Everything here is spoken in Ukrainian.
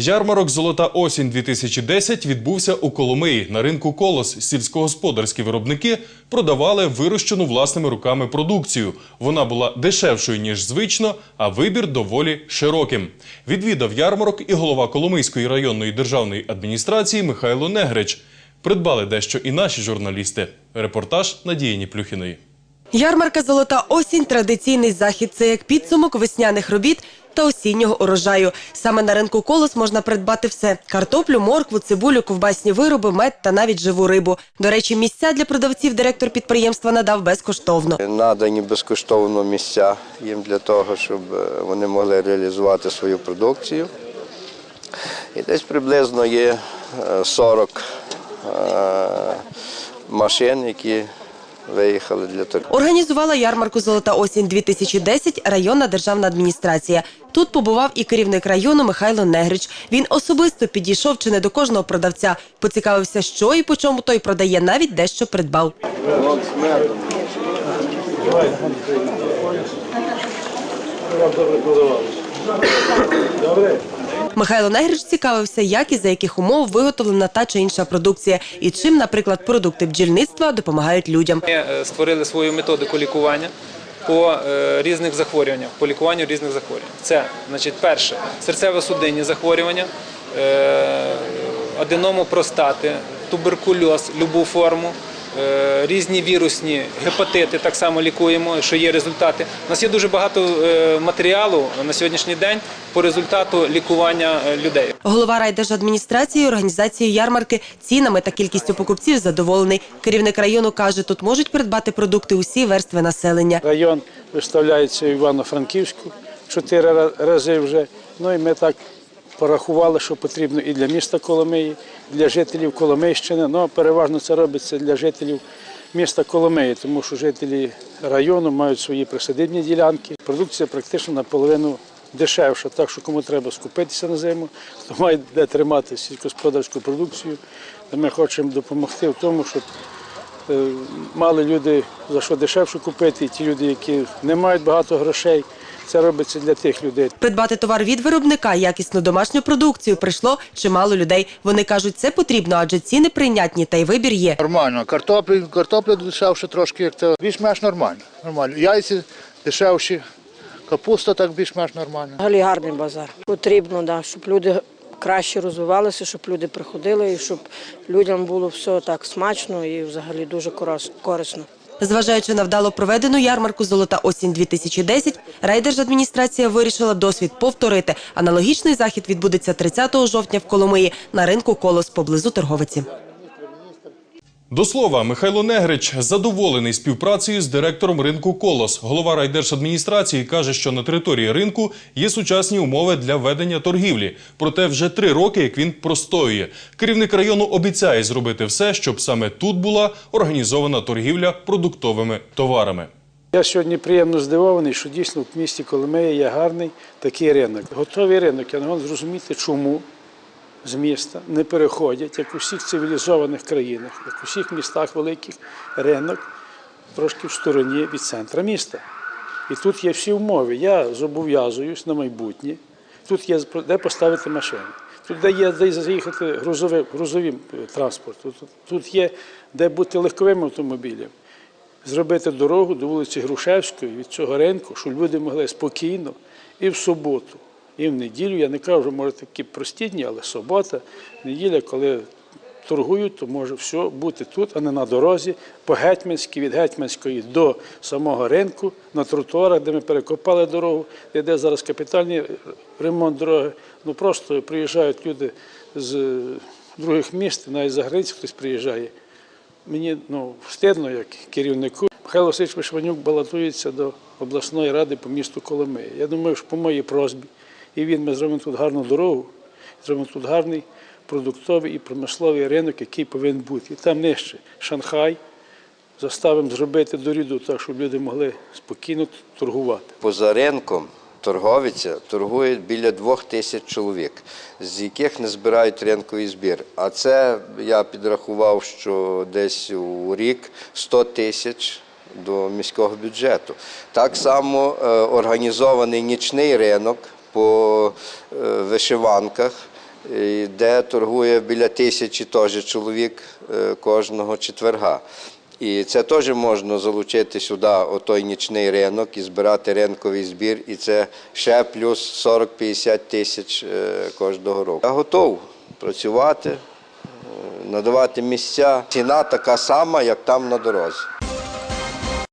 Ярмарок Золота осінь 2010 відбувся у Коломиї. На ринку Колос сільськогосподарські виробники продавали вирощену власними руками продукцію. Вона була дешевшою ніж звично, а вибір доволі широким. Відвідав ярмарок і голова Коломийської районної державної адміністрації Михайло Негрич. Придбали дещо і наші журналісти. Репортаж Надії Ніплюхіної. Ярмарка Золота осінь традиційний захід. Це як підсумок весняних робіт та осіннього урожаю. Саме на ринку колос можна придбати все: картоплю, моркву, цибулю, ковбасні вироби, мед та навіть живу рибу. До речі, місця для продавців директор підприємства надав безкоштовно. Надані безкоштовно місця їм для того, щоб е, вони могли реалізувати свою продукцію. І десь приблизно є е, 40 е, машин, які виїхали для того. Організувала ярмарку Золота осінь 2010 районна державна адміністрація. Тут побував і керівник району Михайло Негрич. Він особисто підійшов чи не до кожного продавця, поцікавився, що і по чому той продає, навіть дещо придбав. Михайло Негрич цікавився, як і за яких умов виготовлена та чи інша продукція, і чим, наприклад, продукти бджільництва допомагають людям. Ми е, створили свою методику лікування по е, різних захворюваннях, по лікуванню різних захворювань. Це, значить, перше серцево-судинні захворювання, е, аденому простати, туберкульоз, любу форму. Е, Різні вірусні гепатити так само лікуємо, що є результати. У нас є дуже багато е, матеріалу на сьогоднішній день по результату лікування е, людей. Голова райдержадміністрації організації ярмарки цінами та кількістю покупців задоволений. Керівник району каже, тут можуть придбати продукти усі верстви населення. Район виставляється в Івано-Франківську чотири ра- рази вже. Ну і ми так порахували, що потрібно і для міста Коломиї, і для жителів Коломийщини. Ну, переважно це робиться для жителів міста Коломиї, тому що жителі району мають свої присадибні ділянки. Продукція практично наполовину дешевша, так що кому треба скупитися на зиму, хто має де тримати сільськогосподарську продукцію. Ми хочемо допомогти в тому, щоб мали люди за що дешевше купити, і ті люди, які не мають багато грошей, це робиться для тих людей. Придбати товар від виробника, якісну домашню продукцію прийшло чимало людей. Вони кажуть, це потрібно, адже ціни прийнятні та й вибір є. Нормально. Картоплі, картопля дешевше трошки, як це більш-менш нормально. нормально. Яйці дешевші, капуста так більш-менш нормально. Взагалі гарний базар. Потрібно, да, щоб люди краще розвивалися, щоб люди приходили і щоб людям було все так смачно і взагалі дуже корис- корисно. Зважаючи на вдало проведену ярмарку Золота осінь 2010 райдержадміністрація вирішила досвід повторити. Аналогічний захід відбудеться 30 жовтня в Коломиї на ринку Колос поблизу торговиці. До слова, Михайло Негрич задоволений співпрацею з директором ринку Колос. Голова райдержадміністрації каже, що на території ринку є сучасні умови для ведення торгівлі. Проте вже три роки, як він простоює. Керівник району обіцяє зробити все, щоб саме тут була організована торгівля продуктовими товарами. Я сьогодні приємно здивований, що дійсно в місті Коломиї є гарний такий ринок. Готовий ринок. Я не можу зрозуміти, чому з міста не переходять, як у всіх цивілізованих країнах, як у всіх містах великих ринок трошки в стороні від центра міста. І тут є всі умови. Я зобов'язуюсь на майбутнє. Тут є де поставити машини. Тут де є де заїхати грузовим, грузовим е, транспортом. Тут, тут є де бути легковим автомобілем. Зробити дорогу до вулиці Грушевської від цього ринку, щоб люди могли спокійно і в суботу, і в неділю. Я не кажу, може такі прості дні, але субота, неділя, коли торгують, то може все бути тут, а не на дорозі, по Гетьманській, від Гетьманської до самого ринку, на тротуарах, де ми перекопали дорогу, де зараз капітальний ремонт дороги. Ну просто приїжджають люди з других міст, навіть за границі хтось приїжджає. Мені ну, стидно, як керівнику. Михайло Васильович Вишванюк балотується до обласної ради по місту Коломиї. Я думаю, що по моїй просьбі, і він ми зробимо тут гарну дорогу, зробимо тут гарний продуктовий і промисловий ринок, який повинен бути. І там нижче Шанхай. Заставимо зробити доріду так, щоб люди могли спокійно торгувати. Поза ринком торговиця торгує біля двох тисяч чоловік, з яких не збирають ринковий збір. А це я підрахував, що десь у рік 100 тисяч до міського бюджету. Так само е, організований нічний ринок по е, вишиванках. де торгує біля тисячі теж чоловік е, кожного четверга. І це теж можна залучити сюди, отой нічний ринок, і збирати ринковий збір, і це ще плюс 40-50 тисяч е, кожного року. Я готов працювати, е, надавати місця. Ціна така сама, як там на дорозі.